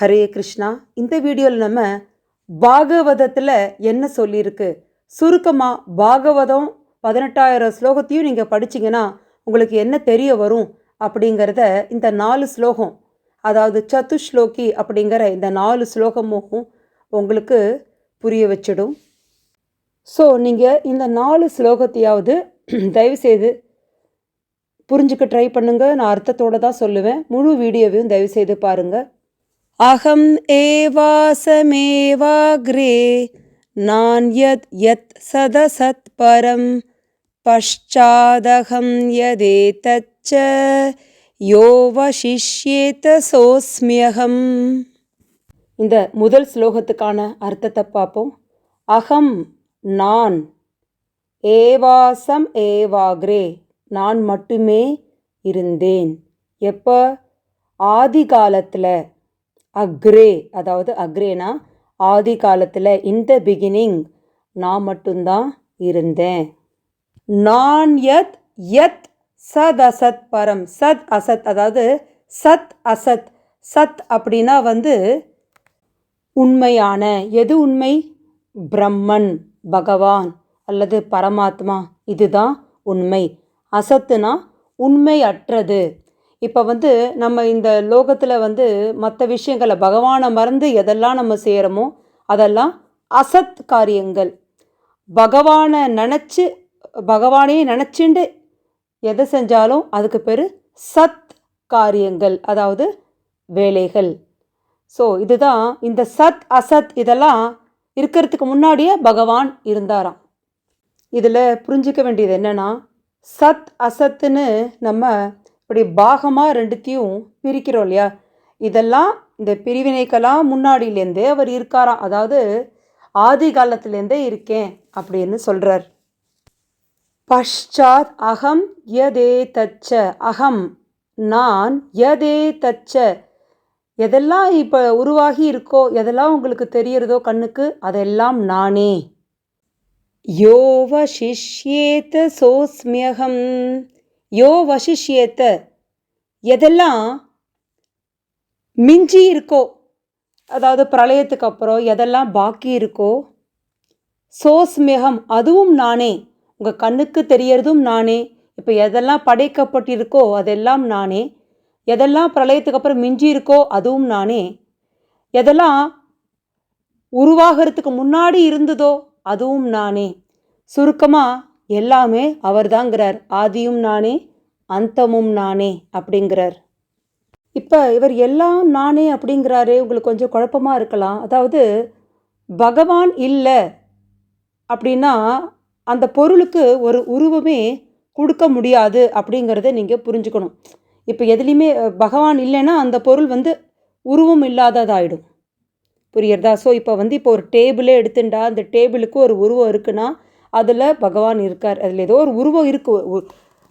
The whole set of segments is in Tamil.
ஹரே கிருஷ்ணா. இந்த வீடியோவில் நம்ம பாகவதத்தில் என்ன சொல்லியிருக்கு? சுருக்கமாக பாகவதம் பதினெட்டாயிரம் ஸ்லோகத்தையும் நீங்கள் படிச்சீங்கன்னா உங்களுக்கு என்ன தெரிய வரும் அப்படிங்கிறத இந்த நாலு ஸ்லோகம் அதாவது சத்துஸ்லோகி அப்படிங்கிற இந்த நாலு ஸ்லோகமும் உங்களுக்கு புரிய வச்சிடும். ஸோ நீங்கள் இந்த நாலு ஸ்லோகத்தையாவது தயவுசெய்து புரிஞ்சுக்க ட்ரை பண்ணுங்கள் நான் அர்த்தத்தோடு தான் சொல்லுவேன். முழு வீடியோவையும் தயவுசெய்து பாருங்கள் அகம் ஏவாசமேவாகிரே நான் யத் யத் சதசத் பரம் பஷ்சாதகம் யதேதச்ச யோ வசிஷ்யேத சோஸ்மியகம். இந்த முதல் ஸ்லோகத்துக்கான அர்த்தத்தை பார்ப்போம். அகம் நான் ஏவாசம் ஏவாக்ரே நான் மட்டுமே இருந்தேன். எப்போ? ஆதி காலத்தில் அக்ரே அதாவது அக்ரேனா ஆதி காலத்தில் இந்த பிகினிங் நான் மட்டும்தான் இருந்தேன். நான் யத் யத் சத் அசத் பரம் சத் அசத் அதாவது சத் அசத் சத் அப்படின்னா வந்து உண்மையான. எது உண்மை? பிரம்மன் பகவான் அல்லது பரமாத்மா இதுதான் உண்மை. அசத்துனா உண்மை அற்றது இப்போ வந்து நம்ம இந்த லோகத்தில் வந்து மற்ற விஷயங்களை பகவானை மறந்து எதெல்லாம் நம்ம செய்கிறோமோ அதெல்லாம் அசத் காரியங்கள். பகவானை நினச்சி பகவானையே நினச்சிண்டு எதை செஞ்சாலும் அதுக்கு பேர் சத் காரியங்கள் அதாவது வேலைகள். ஸோ இதுதான் இந்த சத் அசத் இதெல்லாம் இருக்கிறதுக்கு முன்னாடியே பகவான் இருந்தாராம். இதில் புரிஞ்சிக்க வேண்டியது என்னென்னா சத் அசத்துன்னு நம்ம இப்படி பாகமாக ரெண்டுத்தையும் பிரிக்கிறோம் இல்லையா? இதெல்லாம் இந்த பிரிவினைக்கெல்லாம் முன்னாடியிலேருந்தே அவர் இருக்காராம். அதாவது ஆதி காலத்துலேருந்தே இருக்கேன் அப்படின்னு சொல்கிறார் பஷ்சாத் அகம் யதே தச்ச அகம் நான் யதே தச்ச. எதெல்லாம் இப்போ உருவாகி இருக்கோ எதெல்லாம் உங்களுக்கு தெரியறதோ கண்ணுக்கு அதெல்லாம் நானே. யோவ சிஷ்யேத சோஸ்மியகம். யோ வசிஷ்யேத்த எதெல்லாம் மிஞ்சி இருக்கோ அதாவது பிரளயத்துக்கு அப்புறம் எதெல்லாம் பாக்கி இருக்கோ சோஸ்மியகம் அதுவும் நானே. உங்கள் கண்ணுக்கு தெரியறதும் நானே. இப்போ எதெல்லாம் படைக்கப்பட்டிருக்கோ அதெல்லாம் நானே. எதெல்லாம் பிரளயத்துக்கு அப்புறம் மிஞ்சி இருக்கோ அதுவும் நானே. எதெல்லாம் உருவாகிறதுக்கு முன்னாடி இருந்ததோ அதுவும் நானே. சுருக்கமாக எல்லாமே அவர்தாங்கிறார். ஆதியும் நானே அந்தமும் நானே அப்படிங்கிறார். இப்போ இவர் எல்லாம் நானே அப்படிங்கிறாரே உங்களுக்கு கொஞ்சம் குழப்பமாக இருக்கலாம். அதாவது பகவான் இல்லை அப்படின்னா அந்த பொருளுக்கு ஒரு உருவமே கொடுக்க முடியாது அப்படிங்கிறத நீங்கள் புரிஞ்சுக்கணும். இப்போ எதுலேயுமே பகவான் இல்லைன்னா அந்த பொருள் வந்து உருவம் இல்லாததாயிடும். புரியுறதா ஸோ இப்போ வந்து இப்போ ஒரு டேபிளே எடுத்துட்டா அந்த டேபிளுக்கு ஒரு உருவம் இருக்குன்னா அதில் பகவான் இருக்கார். அதில் ஏதோ ஒரு உருவம் இருக்குது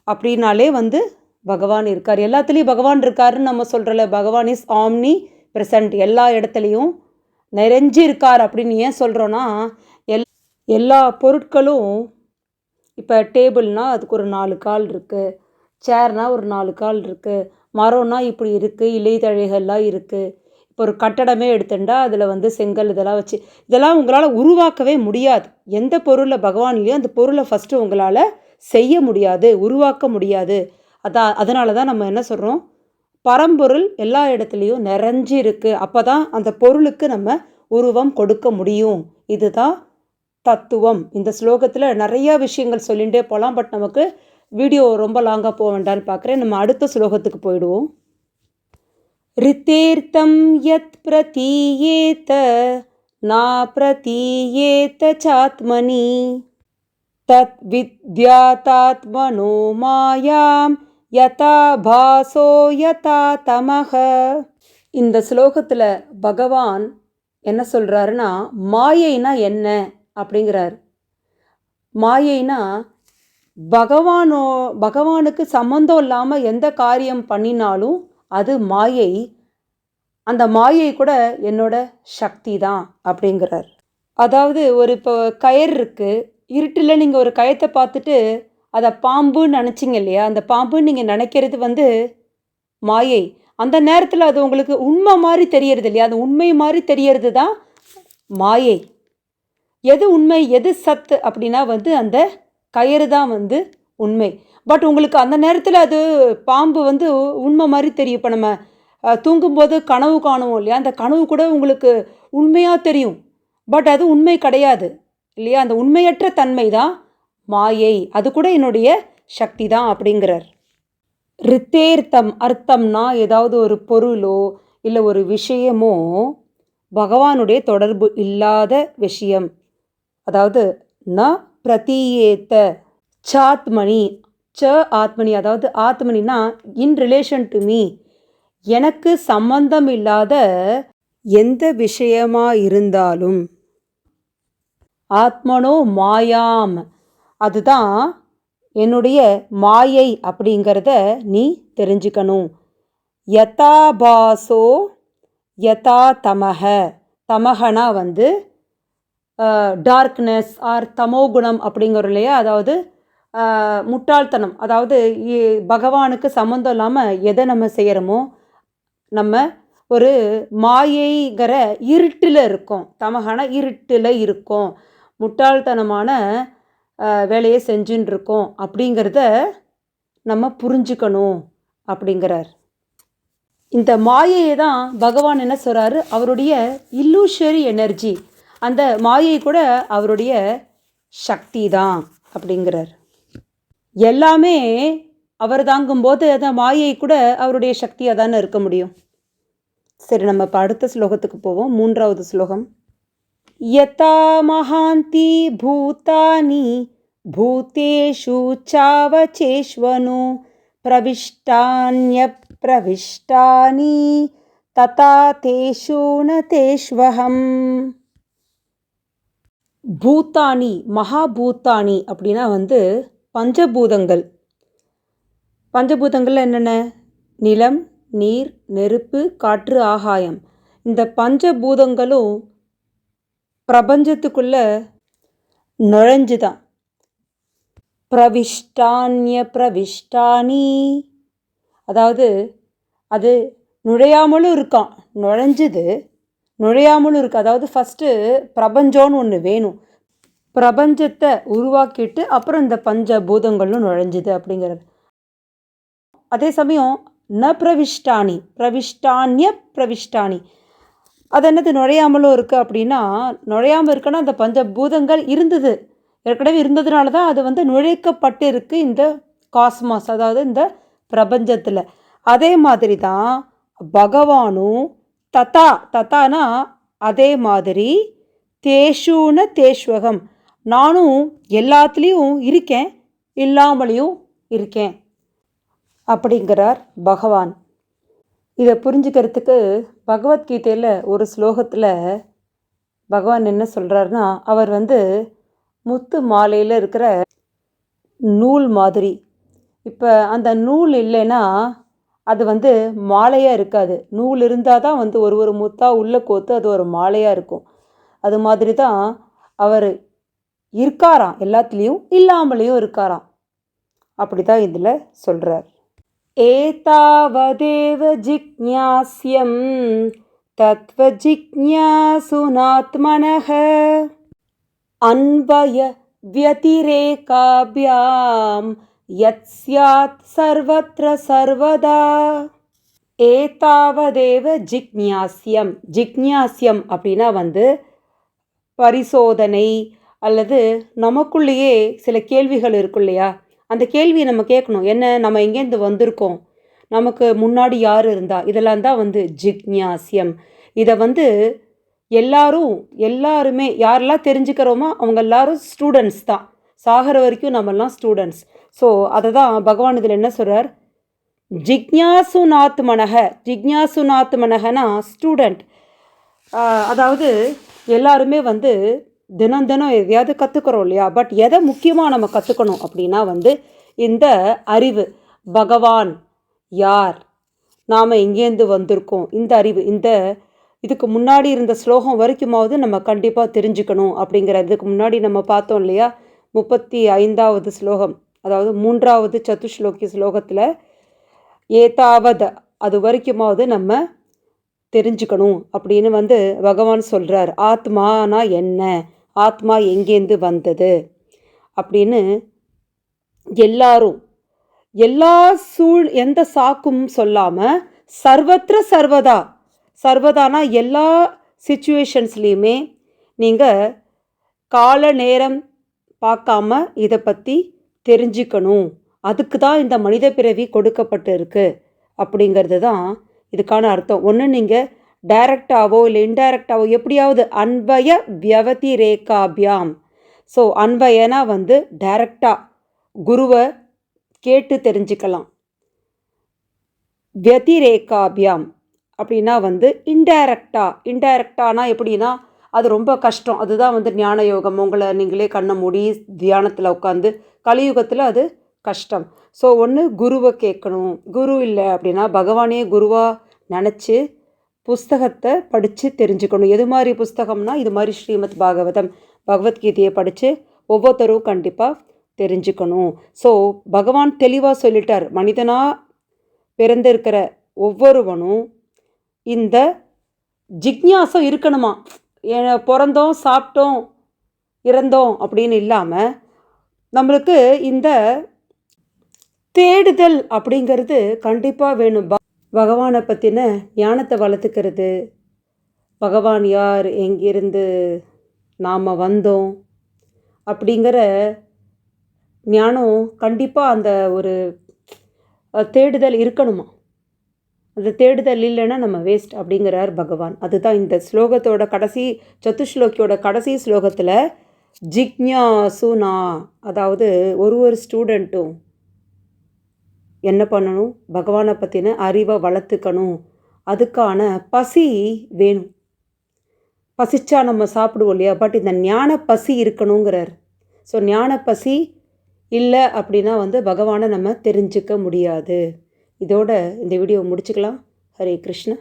அப்படின்னாலே வந்து பகவான் இருக்கார். எல்லாத்துலேயும் பகவான் இருக்காருன்னு நம்ம சொல்கிறல பகவான் இஸ் ஆம்னி ப்ரெசன்ட் எல்லா இடத்துலையும் நிறைஞ்சு இருக்கார் அப்படின்னு ஏன் சொல்கிறோன்னா எல் எல்லா பொருட்களும் இப்போ டேபிள்னால் அதுக்கு ஒரு நாலு கால் இருக்குது சேர்னால் ஒரு நாலு கால் இருக்குது மரம்னா இப்படி இருக்குது இலைதழைகள்லாம் இருக்குது இப்போ ஒரு கட்டடமே எடுத்துட்டா அதில் வந்து செங்கல் இதெல்லாம் வச்சு இதெல்லாம் உங்களால் உருவாக்கவே முடியாது. எந்த பொருளில் பகவான் இல்லையோ அந்த பொருளை ஃபஸ்ட்டு உங்களால் செய்ய முடியாது உருவாக்க முடியாது. அதான் அதனால தான் நம்ம என்ன சொல்கிறோம் பரம்பொருள் எல்லா இடத்துலையும் நிறைஞ்சு இருக்குது அப்போ தான் அந்த பொருளுக்கு நம்ம உருவம் கொடுக்க முடியும். இதுதான் தத்துவம். இந்த ஸ்லோகத்தில் நிறையா விஷயங்கள் சொல்லிகிட்டே போகலாம் பட் நமக்கு வீடியோ ரொம்ப லாங்காக போக வேண்டான்னு பார்க்குறேன் நம்ம அடுத்த ஸ்லோகத்துக்கு போயிடுவோம். ரித்தேர்த்தம் யத் प्रतीयेत நா பிரதீயேத சாத்மனி தத் வித்யாத்தாத்மனோ மாயாம் யதா பாசோ யதா தமக இந்த ஸ்லோகத்தில் பகவான் என்ன சொல்கிறாருன்னா மாயைனா என்ன? அப்படிங்கிறார். மாயைனா பகவானோ பகவானுக்கு சம்மந்தம் இல்லாமல் எந்த காரியம் பண்ணினாலும் அது மாயை. அந்த மாயை கூட என்னோட சக்தி தான் அப்படிங்கிறார். அதாவது ஒரு இப்போ கயர் இருக்குது இருட்டில் நீங்கள் ஒரு கயத்தை பார்த்துட்டு அதை பாம்புன்னு நினச்சிங்க இல்லையா? அந்த பாம்புன்னு நீங்கள் நினைக்கிறது வந்து மாயை. அந்த நேரத்தில் அது உங்களுக்கு உண்மை மாதிரி தெரியறது இல்லையா? அது உண்மை மாதிரி தெரியறது தான் மாயை. எது உண்மை எது சத்து அப்படின்னா வந்து அந்த கயிறு தான் வந்து உண்மை. பட் உங்களுக்கு அந்த நேரத்தில் அது பாம்பு வந்து உண்மை மாதிரி தெரியும். இப்போ நம்ம தூங்கும்போது கனவு காணுவோம் இல்லையா? அந்த கனவு கூட உங்களுக்கு உண்மையாக தெரியும். பட் அது உண்மை கிடையாது இல்லையா? அந்த உண்மையற்ற தன்மை தான் மாயை. அது கூட என்னுடைய சக்தி தான் அப்படிங்கிறார். ரித்தேர்த்தம் அர்த்தம்னா ஏதாவது ஒரு பொருளோ இல்லை ஒரு விஷயமோ பகவானுடைய தொடர்பு இல்லாத விஷயம். அதாவது ந பிரதீயேத்த சாத்மணி ச ஆத்மனி அதாவது ஆத்மனினா இன் ரிலேஷன் டு மீ எனக்கு சம்பந்தம் இல்லாத எந்த விஷயமா இருந்தாலும் ஆத்மனோ மாயாம். அதுதான் என்னுடைய மாயை அப்படிங்கிறத நீ தெரிஞ்சுக்கணும். யதாபாசோ யதா தமக தமகனா வந்து டார்க்னஸ் ஆர் தமோகுணம் அப்படிங்கிறோம் இல்லையா? அதாவது முட்டாள்தனம். அதாவது இ- பகவானுக்கு சம்மந்தம் இல்லாமல் எதை நம்ம செய்கிறோமோ நம்ம ஒரு மாயைங்கிற இருட்டில் இருக்கோம். தமகான இருட்டில் இருக்கோம். முட்டாள்தனமான வேலையை செஞ்சுன்னு இருக்கோம். அப்படிங்கிறத நம்ம புரிஞ்சுக்கணும் அப்படிங்கிறார். இந்த மாயையை தான் பகவான் என்ன சொல்கிறாரு அவருடைய இல்லூஷரி எனர்ஜி அந்த மாயை கூட அவருடைய சக்தி தான் அப்படிங்கிறார். எல்லாமே அவர் தாங்கும்போது அந்த மாயை கூட அவருடைய சக்தியாக தானே இருக்க முடியும். சரி நம்ம இப்போ அடுத்த ஸ்லோகத்துக்கு போவோம். மூன்றாவது ஸ்லோகம். யதா மகாந்தி பூதானி பூத்தேஷு சாவச்சேஷ்வனு பிரவிஷ்டான்ய பிரவிஷ்டானி ததா தேஷு ந தேஷ்வகம் பூத்தானி மகாபூத்தானி அப்படின்னா வந்து பஞ்சபூதங்கள். பஞ்சபூதங்கள் என்னென்ன? நிலம் நீர் நெருப்பு காற்று ஆகாயம். இந்த பஞ்சபூதங்களும் நுழைஞ்சு நுழைஞ்சுதான். பிரவிஷ்டான்ய பிரவிஷ்டானி. அதாவது அது நுழையாமலும் இருக்கான். நுழைஞ்சுது நுழையாமலும் இருக்கு. அதாவது ஃபஸ்ட்டு பிரபஞ்சம்னு ஒன்று வேணும். பிரபஞ்சத்தை உருவாக்கிட்டு அப்புறம் இந்த பஞ்ச பூதங்களும் நுழைஞ்சுது அப்படிங்கிறது. அதே சமயம் ந பிரவிஷ்டானி பிரவிஷ்டான்ய பிரவிஷ்டானி அது என்னது? நுழையாமலும் இருக்குது அப்படின்னா நுழையாமல் இருக்குன்னா அந்த பஞ்ச பூதங்கள் இருந்தது. ஏற்கனவே இருந்ததுனால தான் அது வந்து நுழைக்கப்பட்டு இருக்கு இந்த காஸ்மாஸ் அதாவது இந்த பிரபஞ்சத்தில். அதே மாதிரி தான் பகவானும் ததா ததானா அதே மாதிரி தேஷூன தேஷ்வகம். நானும் எல்லாத்துலேயும் இருக்கேன் இல்லாமலையும் இருக்கேன் அப்படிங்கிறார் பகவான். இதை புரிஞ்சுக்கிறதுக்கு பகவத்கீதையில் ஒரு ஸ்லோகத்தில் பகவான் என்ன சொல்கிறாருன்னா அவர் வந்து முத்து மாலையில் இருக்கிற நூல் மாதிரி. இப்போ அந்த நூல் இல்லைன்னா அது வந்து மாலையாக இருக்காது. நூல் இருந்தால் தான் வந்து ஒரு ஒரு முத்தாக உள்ளே கோத்து அது ஒரு மாலையாக இருக்கும். அது மாதிரி தான் அவர் இருக்காராம் எல்லாத்துலேயும் இல்லாமலேயும் இருக்காராம் அப்படி தான் இதில் சொல்கிறார் ஏதாவதேவ ஜிக்ஞாஸ்யம் தத்வஜிக்ஞாசுனாத்மனः अन्वय व्यतिरेकाभ्यां यत् स्यात् सर्वत्र सर्वदा ஏதாவதேவ ஜிக்ஞாஸ்யம் ஜிக்ஞாஸ்யம் அப்படின்னா வந்து பரிசோதனை அல்லது நமக்குள்ளேயே சில கேள்விகள் இருக்கும் இல்லையா? அந்த கேள்வியை நம்ம கேட்கணும். என்ன? நம்ம எங்கேருந்து வந்திருக்கோம்? நமக்கு முன்னாடி யார் இருந்தா? இதெல்லாம் தான் வந்து ஜிக்ஞாசியம் இதை வந்து எல்லாரும் எல்லாருமே யாரெல்லாம் தெரிஞ்சுக்கிறோமோ அவங்க எல்லாரும் ஸ்டூடெண்ட்ஸ் தான். சாகிற வரைக்கும் நம்மெல்லாம் ஸ்டூடெண்ட்ஸ் ஸோ அதை தான் பகவான் இதில் என்ன சொல்கிறார் ஜிக்ஞாசுநாத் மனக ஜிக்ஞாசுநாத் மனகனா ஸ்டூடெண்ட் அதாவது எல்லாருமே வந்து தினம் தினம் எதையாவது கற்றுக்குறோம் இல்லையா? பட் எதை முக்கியமாக நம்ம கற்றுக்கணும் அப்படின்னா வந்து இந்த அறிவு. பகவான் யார்? நாம் எங்கேருந்து வந்திருக்கோம்? இந்த அறிவு இந்த இதுக்கு முன்னாடி இருந்த ஸ்லோகம் வரைக்குமாவது நம்ம கண்டிப்பாக தெரிஞ்சுக்கணும் அப்படிங்கிற இதுக்கு முன்னாடி நம்ம பார்த்தோம் இல்லையா? முப்பத்தி ஐந்தாவது ஸ்லோகம் அதாவது மூன்றாவது சதுஸ்லோகி ஸ்லோகத்தில் ஏதாவது அது வரைக்குமாவது நம்ம தெரிஞ்சுக்கணும் அப்படின்னு வந்து பகவான் சொல்கிறார் ஆத்மானா என்ன? ஆத்மா எங்கேருந்து வந்தது? அப்படின்னு எல்லாரும் எல்லா சூழ் எந்த சாக்கும் சொல்லாமல் சர்வத்திர சர்வதா சர்வதானா எல்லா சுச்சுவேஷன்ஸ்லேயுமே நீங்கள் கால நேரம் பார்க்காம இதை பற்றி தெரிஞ்சுக்கணும். அதுக்கு தான் இந்த மனித பிறவி கொடுக்கப்பட்டு இருக்குது அப்படிங்கிறது தான் இதுக்கான அர்த்தம். ஒன்று நீங்கள் டைரக்டாவோ இல்லை இன்டைரக்டாவோ எப்படியாவது அன்பய வியவதி ரேகாபியாம் ஸோ அன்பயனா வந்து டைரக்டாக குருவை கேட்டு தெரிஞ்சுக்கலாம். வியதிரேகாபியாம் அப்படின்னா வந்து இன்டைரக்டா இன்டைரக்டானா எப்படின்னா அது ரொம்ப கஷ்டம். அதுதான் வந்து ஞான யோகம் உங்களை நீங்களே கண்ணை மூடி தியானத்தில் உட்காந்து கலியுகத்தில் அது கஷ்டம். ஸோ ஒன்று குருவை கேட்கணும். குரு இல்லை அப்படின்னா பகவானே குருவாக நினச்சி புஸ்தகத்தை படித்து தெரிஞ்சுக்கணும். எது மாதிரி புஸ்தகம்னா இது மாதிரி ஸ்ரீமத் பாகவதம். பகவத்கீதையை படித்து ஒவ்வொருத்தரும் கண்டிப்பாக தெரிஞ்சுக்கணும். ஸோ பகவான் தெளிவாக சொல்லிட்டார். மனிதனாக பிறந்திருக்கிற ஒவ்வொருவனும் இந்த ஜிக்ஞாசம் இருக்கணுமா? ஏ- பிறந்தோம் சாப்பிட்டோம் இறந்தோம் அப்படின்னு இல்லாமல் நம்மளுக்கு இந்த தேடுதல் அப்படிங்கிறது கண்டிப்பாக வேணும். பகவானை பற்றின ஞானத்தை வளர்த்துக்கிறது. பகவான் யார்? எங்கிருந்து நாம் வந்தோம்? அப்படிங்கிற ஞானம் கண்டிப்பாக அந்த ஒரு தேடுதல் இருக்கணுமா? அந்த தேடுதல் இல்லைன்னா நம்ம வேஸ்ட் அப்படிங்கிறார் பகவான். அதுதான் இந்த ஸ்லோகத்தோட கடைசி சத்துஸ்லோக்கியோட கடைசி ஸ்லோகத்தில் ஜிக்ஞாசுனா அதாவது ஒரு ஒரு ஸ்டூடெண்ட்டும் என்ன பண்ணணும்? பகவானை பற்றின அறிவை வளர்த்துக்கணும். அதுக்கான பசி வேணும். பசிச்சா நம்ம சாப்பிடுவோம் இல்லையா? பட் இந்த ஞான பசி இருக்கணுங்கிறார். ஸோ ஞான பசி இல்லை அப்படின்னா வந்து பகவானை நம்ம தெரிஞ்சுக்க முடியாது. இதோட இந்த வீடியோ முடிச்சுக்கலாம். ஹரே கிருஷ்ணா.